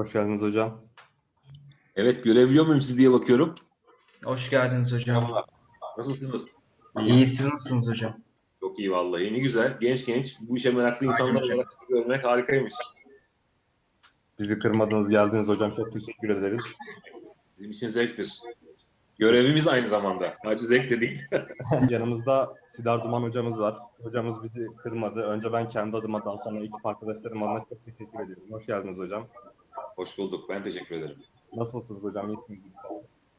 Hoş geldiniz hocam. Evet görebiliyor muyum sizi diye bakıyorum. Hoş geldiniz hocam. Merhaba. Nasılsınız? İyi, siz nasılsınız hocam? Çok iyi vallahi. Ne güzel. Genç genç bu işe meraklı insanlar olarak sizi görmek harikaymış. Bizi kırmadınız, geldiniz hocam. Çok teşekkür ederiz. Bizim için zevktir. Görevimiz aynı zamanda. Sadece zevk de değil. Yanımızda Sidar Duman hocamız var. Hocamız bizi kırmadı. Önce ben kendi adıma daha sonra ekip arkadaşlarım adına çok teşekkür ediyorum. Hoş geldiniz hocam. Hoş bulduk. Ben teşekkür ederim. Nasılsınız hocam?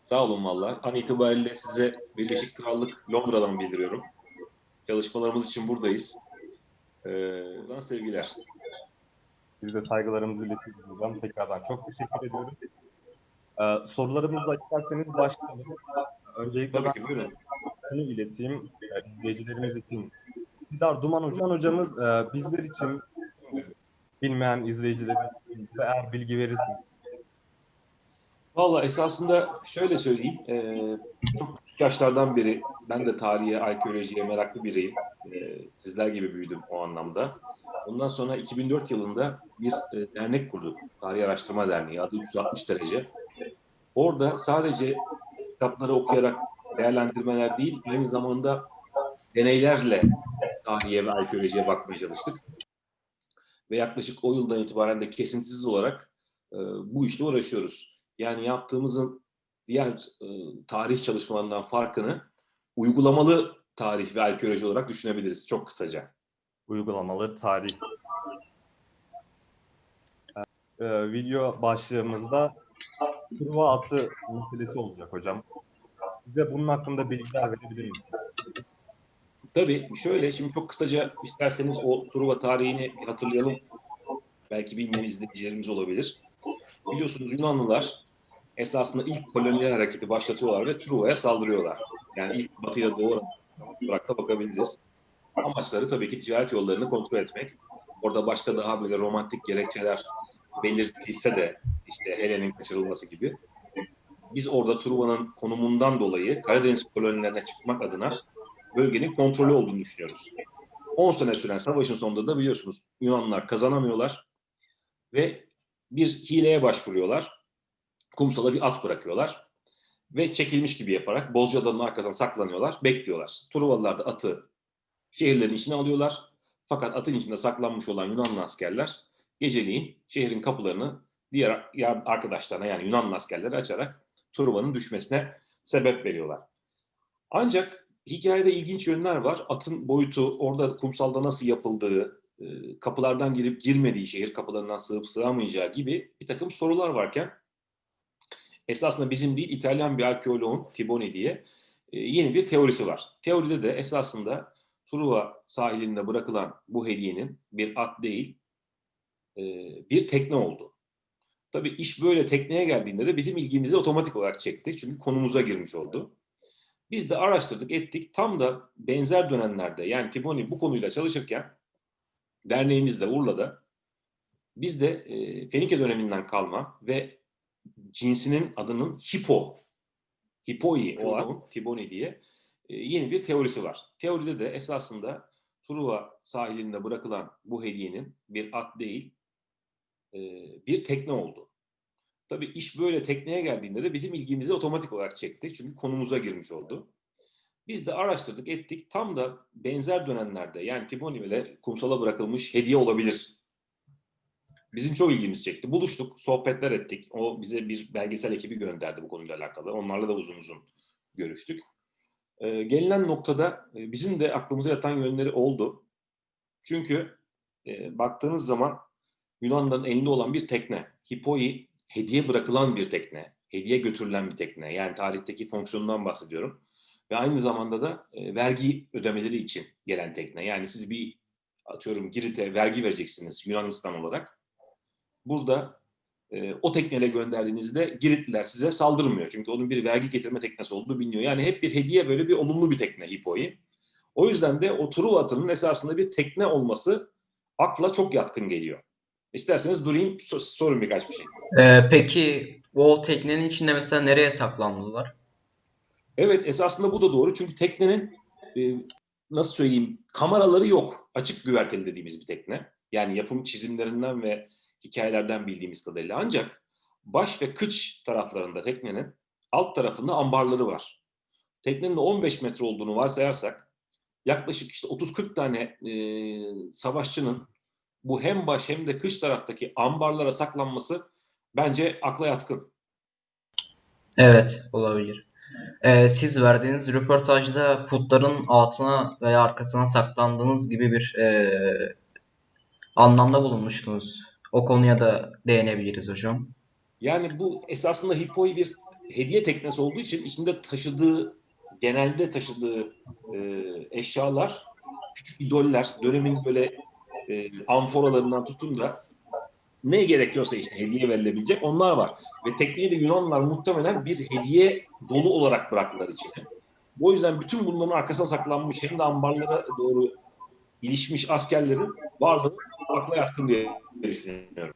Sağ olun valla. An itibariyle size Birleşik Krallık Londra'dan bildiriyorum. Çalışmalarımız için buradayız. Ee, buradan sevgiler. Biz de saygılarımızı iletiyoruz hocam. Tekrardan çok teşekkür ediyorum. Ee, sorularımızla isterseniz başlayalım. Öncelikle Tabii ben ki şunu ileteyim e, izleyicilerimiz için. Sidar Duman hocam hocamız e, bizler için bilmeyen izleyicilerimiz eğer bilgi verirsin. Valla esasında şöyle söyleyeyim. eee, çok küçük yaşlardan beri ben de tarihe, arkeolojiye meraklı biriyim. Eee, sizler gibi büyüdüm o anlamda. Ondan sonra 2004 yılında bir e, dernek kurduk. Tarih Araştırma Derneği adı 360 derece. Orada sadece kitapları okuyarak değerlendirmeler değil, aynı zamanda deneylerle tarihe ve arkeolojiye bakmaya çalıştık. Ve yaklaşık o yıldan itibaren de kesintisiz olarak e, bu işle uğraşıyoruz. Yani yaptığımızın diğer e, tarih çalışmalarından farkını uygulamalı tarih ve arkeoloji olarak düşünebiliriz çok kısaca. uygulamalı tarih. Ee, video başlığımızda Truva atı meselesi olacak hocam. Bize bunun hakkında bilgiler verebilir misiniz? Tabii şöyle şimdi çok kısaca isterseniz o Truva tarihini hatırlayalım. Belki bilmeyen izleyicilerimiz olabilir. Biliyorsunuz Yunanlılar esasında ilk kolonyal hareketi başlatıyorlar ve Truva'ya saldırıyorlar. Yani ilk batıya doğru olarak da bakabiliriz. Amaçları tabii ki ticaret yollarını kontrol etmek. Orada başka daha böyle romantik gerekçeler belirtilse de işte Helen'in kaçırılması gibi. Biz orada Truva'nın konumundan dolayı Karadeniz kolonilerine çıkmak adına bölgenin kontrolü olduğunu düşünüyoruz. 10 sene süren savaşın sonunda da biliyorsunuz Yunanlılar kazanamıyorlar ve bir hileye başvuruyorlar. Kumsala bir at bırakıyorlar ve çekilmiş gibi yaparak Bozcaada'nın arkasından saklanıyorlar, bekliyorlar. Truvalılar da atı şehirlerin içine alıyorlar. Fakat atın içinde saklanmış olan Yunanlı askerler geceliğin şehrin kapılarını diğer arkadaşlarına yani Yunanlı askerlere açarak Truva'nın düşmesine sebep veriyorlar. Ancak hikayede ilginç yönler var. Atın boyutu, orada kumsalda nasıl yapıldığı, kapılardan girip girmediği şehir kapılarından sığıp sığamayacağı gibi bir takım sorular varken esasında bizim değil İtalyan bir arkeoloğun Tiboni diye e, yeni bir teorisi var. Teoride de esasında Truva sahilinde bırakılan bu hediyenin bir at değil e, bir tekne oldu. Tabii iş böyle tekneye geldiğinde de bizim ilgimizi otomatik olarak çekti. Çünkü konumuza girmiş oldu. Biz de araştırdık, ettik. Tam da benzer dönemlerde yani Tiboni bu konuyla çalışırken derneğimiz de Urla'da biz de e, Fenike döneminden kalma ve cinsinin adının Hippo, Hippoi olan Tiboni diye e, yeni bir teorisi var. Teoride de esasında Truva sahilinde bırakılan bu hediyenin bir at değil, e, bir tekne oldu. Tabii iş böyle tekneye geldiğinde de bizim ilgimizi otomatik olarak çekti. Çünkü konumuza girmiş oldu. Biz de araştırdık, ettik. Tam da benzer dönemlerde yani Tiboni ile kumsala bırakılmış hediye olabilir. Bizim çok ilgimizi çekti. Buluştuk, sohbetler ettik. O bize bir belgesel ekibi gönderdi bu konuyla alakalı. Onlarla da uzun uzun görüştük. Ee, gelinen noktada e, bizim de aklımıza yatan yönleri oldu. Çünkü e, baktığınız zaman Yunanların elinde olan bir tekne. Hippoi hediye bırakılan bir tekne. Hediye götürülen bir tekne. Yani tarihteki fonksiyonundan bahsediyorum. Ve aynı zamanda da e, vergi ödemeleri için gelen tekne. Yani siz bir atıyorum Girit'e vergi vereceksiniz Yunanistan olarak. Burada e, o tekneyle gönderdiğinizde Giritliler size saldırmıyor. Çünkü onun bir vergi getirme teknesi olduğu biliniyor. Yani hep bir hediye böyle bir olumlu bir tekne Hippoi. O yüzden de o Truva atının esasında bir tekne olması akla çok yatkın geliyor. İsterseniz durayım so- sorun birkaç bir şey. Ee, peki o teknenin içinde mesela nereye saklandılar? Evet esasında bu da doğru. Çünkü teknenin e, nasıl söyleyeyim kameraları yok. Açık güverteli dediğimiz bir tekne. Yani yapım çizimlerinden ve hikayelerden bildiğimiz kadarıyla. Ancak baş ve kıç taraflarında teknenin alt tarafında ambarları var. Teknenin de 15 metre olduğunu varsayarsak yaklaşık işte 30-40 tane e, savaşçının bu hem baş hem de kıç taraftaki ambarlara saklanması bence akla yatkın. Evet, olabilir. Ee, siz verdiğiniz röportajda putların altına veya arkasına saklandığınız gibi bir e, anlamda bulunmuştunuz. O konuya da değinebiliriz hocam. Yani bu esasında Hippo'yu bir hediye teknesi olduğu için içinde taşıdığı, genelde taşıdığı e, eşyalar, küçük idoller, dönemin böyle e, amforalarından tutun da ne gerekiyorsa işte hediye verilebilecek onlar var. Ve tekneyi de Yunanlılar muhtemelen bir hediye dolu olarak bıraktılar içine. O yüzden bütün bunların arkasına saklanmış hem de ambarlara doğru ilişmiş askerlerin varlığı akla yatkın diye düşünüyorum.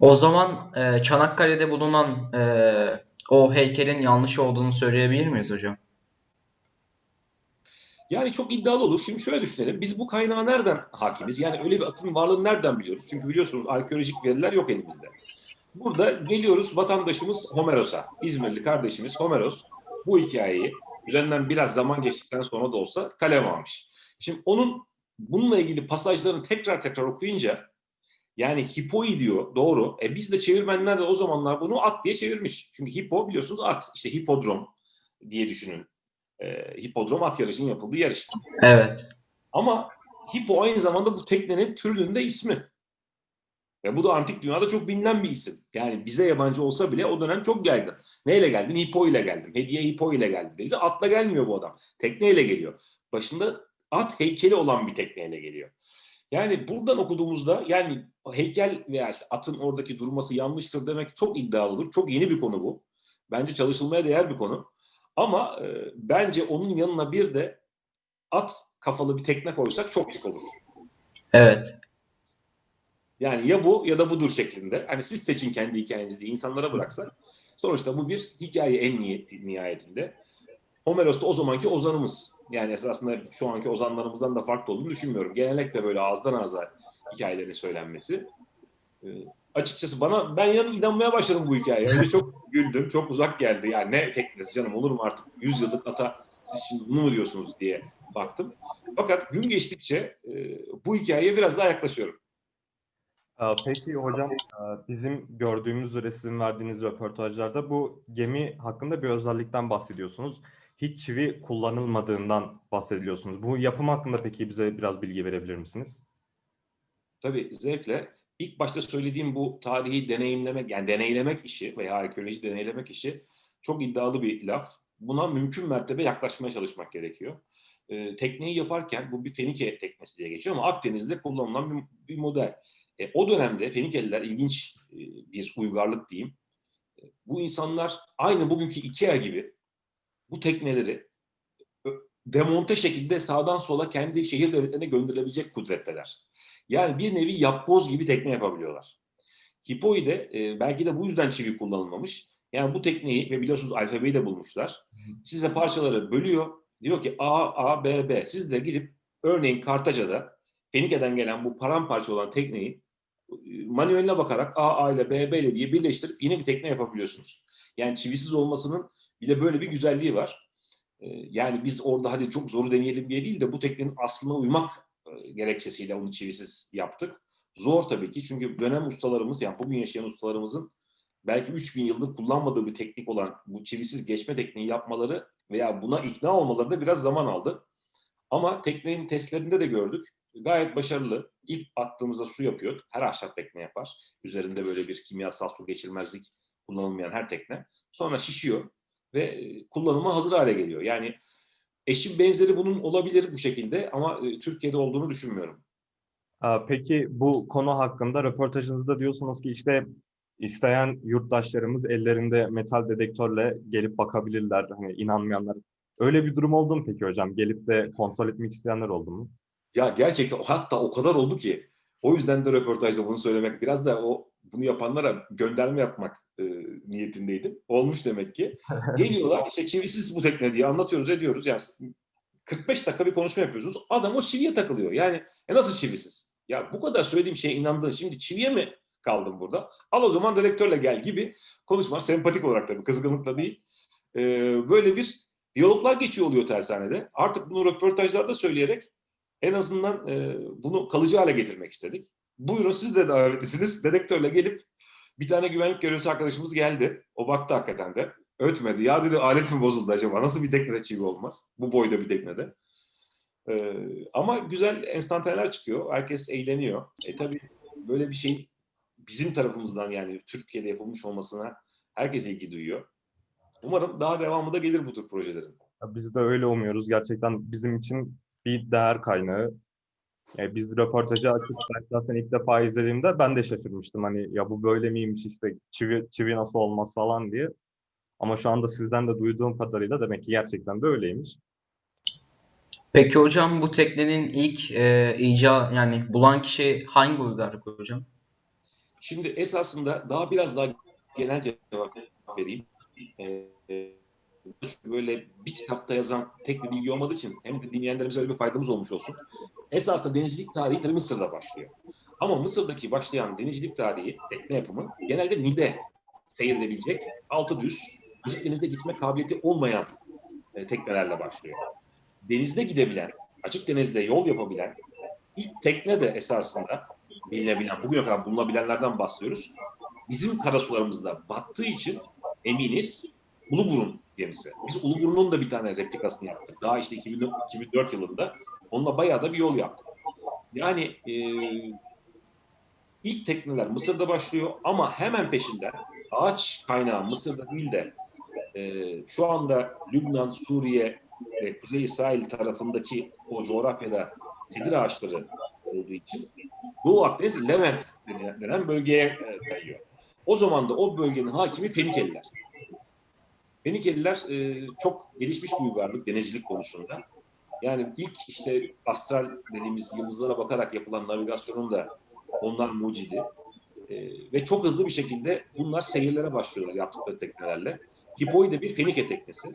O zaman e, Çanakkale'de bulunan e, o heykelin yanlış olduğunu söyleyebilir miyiz hocam? Yani çok iddialı olur. Şimdi şöyle düşünelim. Biz bu kaynağa nereden hakimiz? Yani öyle bir atın varlığını nereden biliyoruz? Çünkü biliyorsunuz arkeolojik veriler yok elimizde. Burada geliyoruz vatandaşımız Homeros'a. İzmirli kardeşimiz Homeros bu hikayeyi üzerinden biraz zaman geçtikten sonra da olsa kalem almış. Şimdi onun bununla ilgili pasajlarını tekrar tekrar okuyunca yani hipoi diyor doğru. E biz de çevirmenler de o zamanlar bunu at diye çevirmiş. Çünkü hippo biliyorsunuz at. İşte hipodrom diye düşünün. E, hipodrom at yarışının yapıldığı işte. Evet. Ama hippo aynı zamanda bu teknenin türünün de ismi. Ve bu da antik dünyada çok bilinen bir isim. Yani bize yabancı olsa bile o dönem çok yaygın. Neyle geldin? Hippo ile geldim. Hediye hippo ile geldim. Deyince atla gelmiyor bu adam. Tekneyle geliyor. Başında at heykeli olan bir tekneyle geliyor. Yani buradan okuduğumuzda yani heykel veya işte atın oradaki durması yanlıştır demek çok iddialıdır. Çok yeni bir konu bu. Bence çalışılmaya değer bir konu. Ama e, bence onun yanına bir de at kafalı bir tekne koysak çok şık olur. Evet. Yani ya bu ya da budur şeklinde. Hani siz seçin kendi hikayenizi insanlara bıraksak. Sonuçta bu bir hikaye en nihayetinde. Homeros da o zamanki ozanımız. Yani esasında şu anki ozanlarımızdan da farklı olduğunu düşünmüyorum. Genellikle böyle ağızdan ağza hikayelerin söylenmesi. Açıkçası bana ben yani inanmaya başladım bu hikayeye. Öyle çok güldüm, çok uzak geldi. Yani ne teknesi canım olur mu artık 100 yıllık ata siz şimdi bunu mu diyorsunuz diye baktım. Fakat gün geçtikçe e, bu hikayeye biraz daha yaklaşıyorum. Ee, Peki hocam e, bizim gördüğümüz üzere sizin verdiğiniz röportajlarda bu gemi hakkında bir özellikten bahsediyorsunuz. Hiç çivi kullanılmadığından bahsediyorsunuz. Bu yapım hakkında peki bize biraz bilgi verebilir misiniz? Tabii zevkle. İlk başta söylediğim bu tarihi deneyimlemek, yani deneylemek işi veya arkeoloji deneylemek işi çok iddialı bir laf. Buna mümkün mertebe yaklaşmaya çalışmak gerekiyor. Ee, tekneyi yaparken bu bir Fenike teknesi diye geçiyor ama Akdeniz'de kullanılan bir, bir model. E, o dönemde Fenikeliler ilginç e, bir uygarlık diyeyim. E, bu insanlar aynı bugünkü IKEA gibi bu tekneleri demonte şekilde sağdan sola kendi şehir devletlerine gönderilebilecek kudretteler. Yani bir nevi yapboz gibi tekne yapabiliyorlar. Hipo'yu de e, belki de bu yüzden çivi kullanılmamış. Yani bu tekneyi ve biliyorsunuz alfabeyi de bulmuşlar. Size parçaları bölüyor. Diyor ki A, A, B, B. Siz de gidip örneğin Kartaca'da Fenike'den gelen bu paramparça olan tekneyi e, manueline bakarak A, A ile B, B ile diye birleştirip yine bir tekne yapabiliyorsunuz. Yani çivisiz olmasının bir de böyle bir güzelliği var. E, Yani biz orada hadi çok zoru deneyelim diye değil de bu teknenin aslına uymak e, gerekçesiyle onu çivisiz yaptık. Zor tabii ki çünkü dönem ustalarımız yani bugün yaşayan ustalarımızın belki 3000 yıldır kullanmadığı bir teknik olan bu çivisiz geçme tekniği yapmaları veya buna ikna olmaları da biraz zaman aldı. Ama teknenin testlerinde de gördük. Gayet başarılı. İlk attığımızda su yapıyor. Her ahşap tekne yapar. Üzerinde böyle bir kimyasal su geçirmezlik kullanılmayan her tekne. Sonra şişiyor ve kullanıma hazır hale geliyor. Yani eşi benzeri bunun olabilir bu şekilde ama Türkiye'de olduğunu düşünmüyorum. Peki bu konu hakkında röportajınızda diyorsunuz ki işte isteyen yurttaşlarımız ellerinde metal dedektörle gelip bakabilirler. Hani inanmayanlar. Öyle bir durum oldu mu peki hocam? Gelip de kontrol etmek isteyenler oldu mu? Ya gerçekten hatta o kadar oldu ki o yüzden de röportajda bunu söylemek biraz da o bunu yapanlara gönderme yapmak e, niyetindeydim. Olmuş demek ki. Geliyorlar işte çivisiz bu tekne diye anlatıyoruz ediyoruz. Yani 45 dakika bir konuşma yapıyorsunuz. Adam o çiviye takılıyor. Yani e nasıl çivisiz? Ya bu kadar söylediğim şeye inandın. Şimdi çiviye mi kaldım burada? Al o zaman direktörle gel gibi konuşma. Sempatik olarak tabii kızgınlıkla değil. Ee, böyle bir diyaloglar geçiyor oluyor tersanede. Artık bunu röportajlarda söyleyerek en azından e, bunu kalıcı hale getirmek istedik. Buyurun siz de davetlisiniz. Dedektörle gelip bir tane güvenlik görevlisi arkadaşımız geldi. O baktı hakikaten de. Ötmedi. Ya dedi alet mi bozuldu acaba? Nasıl bir teknede çivi olmaz? Bu boyda bir teknede. Ee, ama güzel enstantaneler çıkıyor. Herkes eğleniyor. E tabii böyle bir şey bizim tarafımızdan yani Türkiye'de yapılmış olmasına herkes ilgi duyuyor. Umarım daha devamı da gelir bu tür projelerin. Biz de öyle umuyoruz. Gerçekten bizim için bir değer kaynağı. E, biz röportajı açıp ben zaten ilk defa izlediğimde ben de şaşırmıştım. Hani ya bu böyle miymiş işte çivi, çivi nasıl olmaz falan diye. Ama şu anda sizden de duyduğum kadarıyla demek ki gerçekten de öyleymiş. Peki hocam bu teknenin ilk e, ica yani bulan kişi hangi uygarlık hocam? Şimdi esasında daha biraz daha genel cevap vereyim. Ee, e, böyle bir kitapta yazan tek bir bilgi olmadığı için hem de dinleyenlerimize öyle bir faydamız olmuş olsun. Esasında denizcilik tarihi tabii Mısır'da başlıyor. Ama Mısır'daki başlayan denizcilik tarihi, tekne yapımı genelde Nil'de seyirilebilecek, altı düz, açık denizde gitme kabiliyeti olmayan e, teknelerle başlıyor. Denizde gidebilen, açık denizde yol yapabilen ilk tekne de esasında bilinebilen, bugüne kadar bulunabilenlerden bahsediyoruz. Bizim karasularımızda battığı için eminiz Uluburun gemisi. Biz Uluburun'un da bir tane replikasını yaptık. Daha işte 2004, 2004 yılında. Onunla bayağı da bir yol yaptık. Yani e, ilk tekneler Mısır'da başlıyor ama hemen peşinden ağaç kaynağı Mısır'da değil de e, şu anda Lübnan, Suriye ve Kuzey İsrail tarafındaki o coğrafyada sedir ağaçları olduğu için Doğu Akdeniz Levent denen bölgeye e, kayıyor. O zaman da o bölgenin hakimi Fenikeliler. Fenikeliler e, çok gelişmiş bir uygarlık denizcilik konusunda. Yani ilk işte astral dediğimiz yıldızlara bakarak yapılan navigasyonun da onlar mucidi. E, ve çok hızlı bir şekilde bunlar seyirlere başlıyorlar yaptıkları teknelerle. Hipoi de bir Fenike teknesi.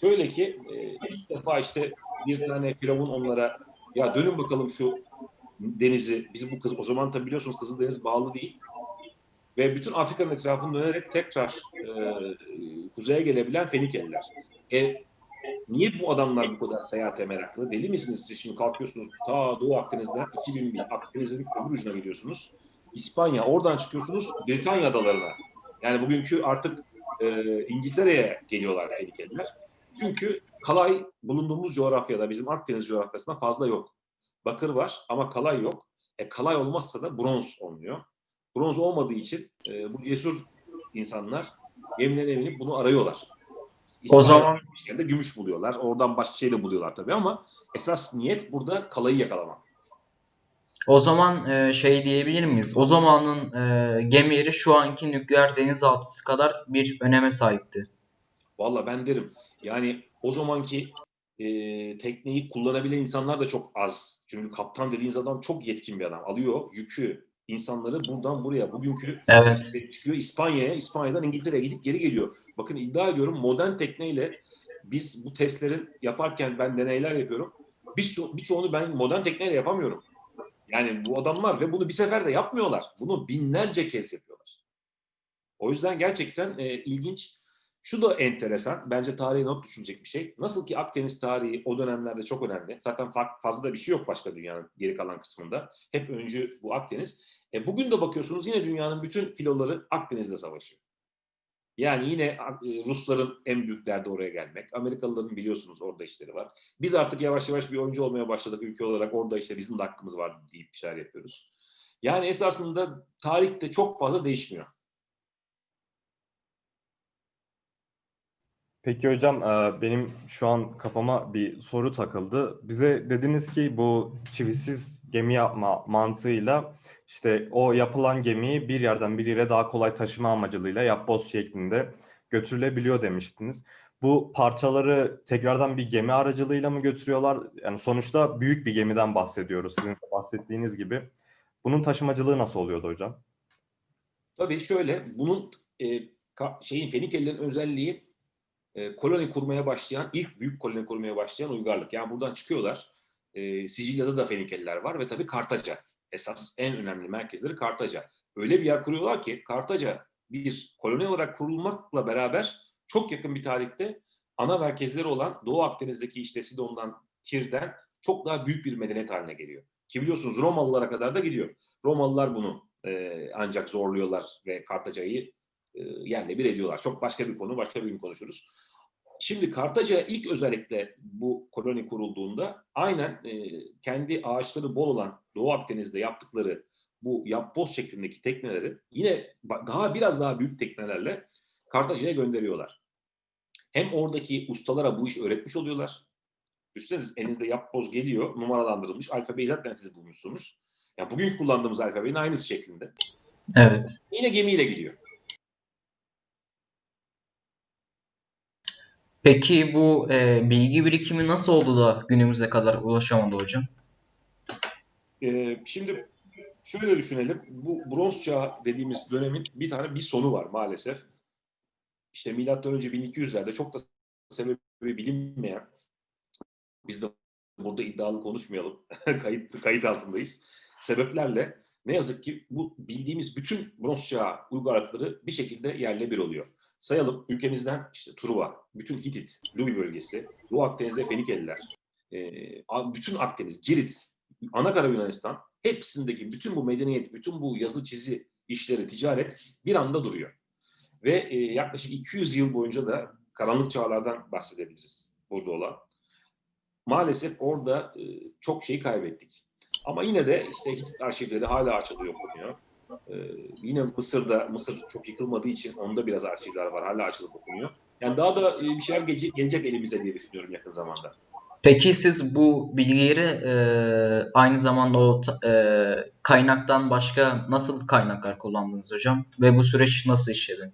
Şöyle ki e, ilk defa işte bir tane firavun onlara ya dönün bakalım şu denizi, bizim bu kız o zaman tabii biliyorsunuz Kızıldeniz bağlı değil. Ve bütün Afrika'nın etrafını dönerek tekrar e, kuzeye gelebilen Fenikeliler. E, niye bu adamlar bu kadar seyahate meraklı? Deli misiniz siz şimdi kalkıyorsunuz ta Doğu Akdeniz'den 2000 mil Akdeniz'in öbür ucuna gidiyorsunuz. İspanya, oradan çıkıyorsunuz Britanya adalarına. Yani bugünkü artık e, İngiltere'ye geliyorlar Fenikeliler. Çünkü kalay bulunduğumuz coğrafyada bizim Akdeniz coğrafyasında fazla yok. Bakır var ama kalay yok. E, kalay olmazsa da bronz olmuyor. Bronz olmadığı için e, bu cesur insanlar gemilerine binip bunu arıyorlar. İspanya zaman- gitmişken de gümüş buluyorlar. Oradan başka şey de buluyorlar tabii ama esas niyet burada kalayı yakalamak. O zaman e, şey diyebilir miyiz? O zamanın e, gemileri şu anki nükleer denizaltısı kadar bir öneme sahipti. Valla ben derim yani o zamanki e, tekneyi kullanabilen insanlar da çok az. Çünkü kaptan dediğiniz adam çok yetkin bir adam. Alıyor yükü, insanları buradan buraya. Bugünkü Evet. çıkıyor İspanya'ya, İspanya'dan İngiltere'ye gidip geri geliyor. Bakın iddia ediyorum modern tekneyle biz bu testlerin yaparken ben deneyler yapıyorum. Biz ço- birçoğunu ben modern tekneyle yapamıyorum. Yani bu adamlar ve bunu bir seferde yapmıyorlar. Bunu binlerce kez yapıyorlar. O yüzden gerçekten e, ilginç. Şu da enteresan. Bence tarihe not düşünecek bir şey. Nasıl ki Akdeniz tarihi o dönemlerde çok önemli. Zaten fa- fazla da bir şey yok başka dünyanın geri kalan kısmında. Hep öncü bu Akdeniz. E, bugün de bakıyorsunuz yine dünyanın bütün filoları Akdeniz'de savaşıyor. Yani yine e, Rusların en büyük derdi oraya gelmek. Amerikalıların biliyorsunuz orada işleri var. Biz artık yavaş yavaş bir oyuncu olmaya başladık ülke olarak. Orada işte bizim de hakkımız var deyip bir yapıyoruz. Yani esasında tarihte çok fazla değişmiyor. Peki hocam, e, benim şu an kafama bir soru takıldı. Bize dediniz ki bu çivisiz gemi yapma mantığıyla işte o yapılan gemiyi bir yerden bir yere daha kolay taşıma amacılığıyla yapboz şeklinde götürülebiliyor demiştiniz. Bu parçaları tekrardan bir gemi aracılığıyla mı götürüyorlar? Yani sonuçta büyük bir gemiden bahsediyoruz sizin de bahsettiğiniz gibi. Bunun taşımacılığı nasıl oluyordu hocam? Tabii şöyle bunun e, şeyin Fenikelilerin özelliği e, koloni kurmaya başlayan ilk büyük koloni kurmaya başlayan uygarlık. Yani buradan çıkıyorlar. E, Sicilya'da da Fenikeliler var ve tabii Kartaca. esas en önemli merkezleri Kartaca. Öyle bir yer kuruyorlar ki Kartaca bir koloni olarak kurulmakla beraber çok yakın bir tarihte ana merkezleri olan Doğu Akdeniz'deki işte Sidon'dan, Tir'den çok daha büyük bir medeniyet haline geliyor. Ki biliyorsunuz Romalılara kadar da gidiyor. Romalılar bunu e, ancak zorluyorlar ve Kartaca'yı yerle bir ediyorlar. Çok başka bir konu, başka bir gün konuşuruz. Şimdi Kartaca ilk özellikle bu koloni kurulduğunda aynen e, kendi ağaçları bol olan Doğu Akdeniz'de yaptıkları bu yapboz şeklindeki tekneleri yine daha biraz daha büyük teknelerle Kartaca'ya gönderiyorlar. Hem oradaki ustalara bu işi öğretmiş oluyorlar. Üstelik elinizde yapboz geliyor, numaralandırılmış. Alfabeyi zaten siz bulmuşsunuz. Yani bugün kullandığımız alfabenin aynısı şeklinde. Evet. Yine gemiyle gidiyor. Peki bu e, bilgi birikimi nasıl oldu da günümüze kadar ulaşamadı hocam? Ee, şimdi şöyle düşünelim. Bu bronz çağı dediğimiz dönemin bir tane bir sonu var maalesef. İşte milattan önce 1200'lerde çok da sebebi bilinmeyen biz de burada iddialı konuşmayalım. kayıt kayıt altındayız. Sebeplerle ne yazık ki bu bildiğimiz bütün bronz çağı uygarlıkları bir şekilde yerle bir oluyor. Sayalım ülkemizden işte Truva, bütün Hitit, Lubi bölgesi, Doğu Akdeniz'de Fenikeliler, bütün Akdeniz, Girit, Anakara Yunanistan hepsindeki bütün bu medeniyet, bütün bu yazı çizi işleri, ticaret bir anda duruyor. Ve yaklaşık 200 yıl boyunca da karanlık çağlardan bahsedebiliriz burada olan. Maalesef orada çok şey kaybettik. Ama yine de işte Hitit arşivleri hala açılıyor okunuyor. E, yine Mısır'da, Mısır çok yıkılmadığı için onda biraz arşivler var. Hala açılıp okunuyor. Yani daha da e, bir şeyler gelecek, gelecek elimize diye düşünüyorum yakın zamanda. Peki siz bu bilgileri e, aynı zamanda o e, kaynaktan başka nasıl kaynaklar kullandınız hocam? Ve bu süreç nasıl işledi?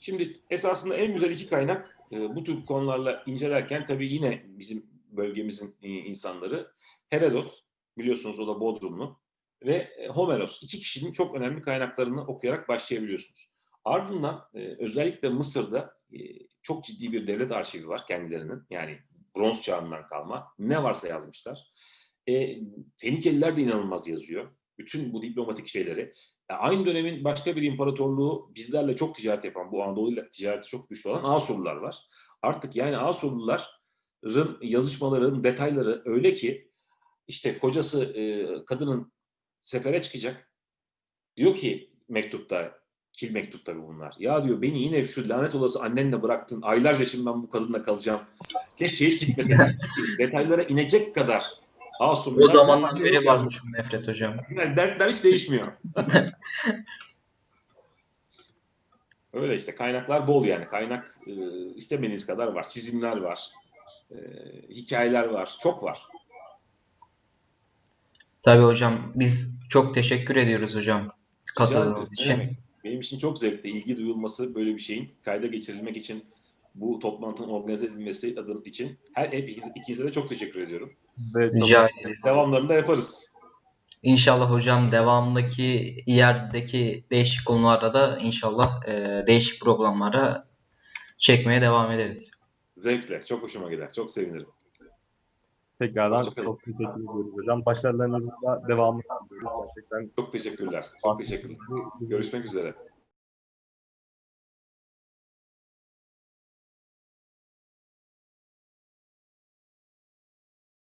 Şimdi esasında en güzel iki kaynak e, bu tür konularla incelerken tabii yine bizim bölgemizin e, insanları Herodot biliyorsunuz o da Bodrumlu ve e, Homeros iki kişinin çok önemli kaynaklarını okuyarak başlayabiliyorsunuz. Ardından e, özellikle Mısır'da e, çok ciddi bir devlet arşivi var kendilerinin yani bronz çağından kalma ne varsa yazmışlar. E, Fenikeliler de inanılmaz yazıyor. Bütün bu diplomatik şeyleri. Ya aynı dönemin başka bir imparatorluğu bizlerle çok ticaret yapan, bu Anadolu'yla ticareti çok güçlü olan Asurlular var. Artık yani Asurluların yazışmaların detayları öyle ki işte kocası e, kadının sefere çıkacak. Diyor ki mektupta, kil mektup tabii bunlar. Ya diyor beni yine şu lanet olası annenle bıraktın. Aylarca şimdi ben bu kadınla kalacağım. Keşke hiç gitmesin. Detaylara inecek kadar Asurlular. O zamandan beri yazmış. varmış bu nefret hocam. Yani dertler hiç değişmiyor. Öyle işte kaynaklar bol yani. Kaynak e, istemediğiniz kadar var. Çizimler var. E, hikayeler var. Çok var. Tabii hocam biz çok teşekkür ediyoruz hocam katıldığınız için. demek? Benim için çok zevkli. ilgi duyulması böyle bir şeyin kayda geçirilmek için bu toplantının organize edilmesi adın için her hep ikinize de çok teşekkür ediyorum. Ve Rica ederiz. Devamlarını da yaparız. İnşallah hocam devamındaki yerdeki değişik konularda da inşallah e, değişik programlara çekmeye devam ederiz. Zevkle. Çok hoşuma gider. Çok sevinirim. Tekrardan Hoşçakalın. çok teşekkür ediyoruz hocam. Başarılarınızın da devamını diliyoruz. Gerçekten Çok teşekkürler. Çok teşekkürler. Görüşmek üzere.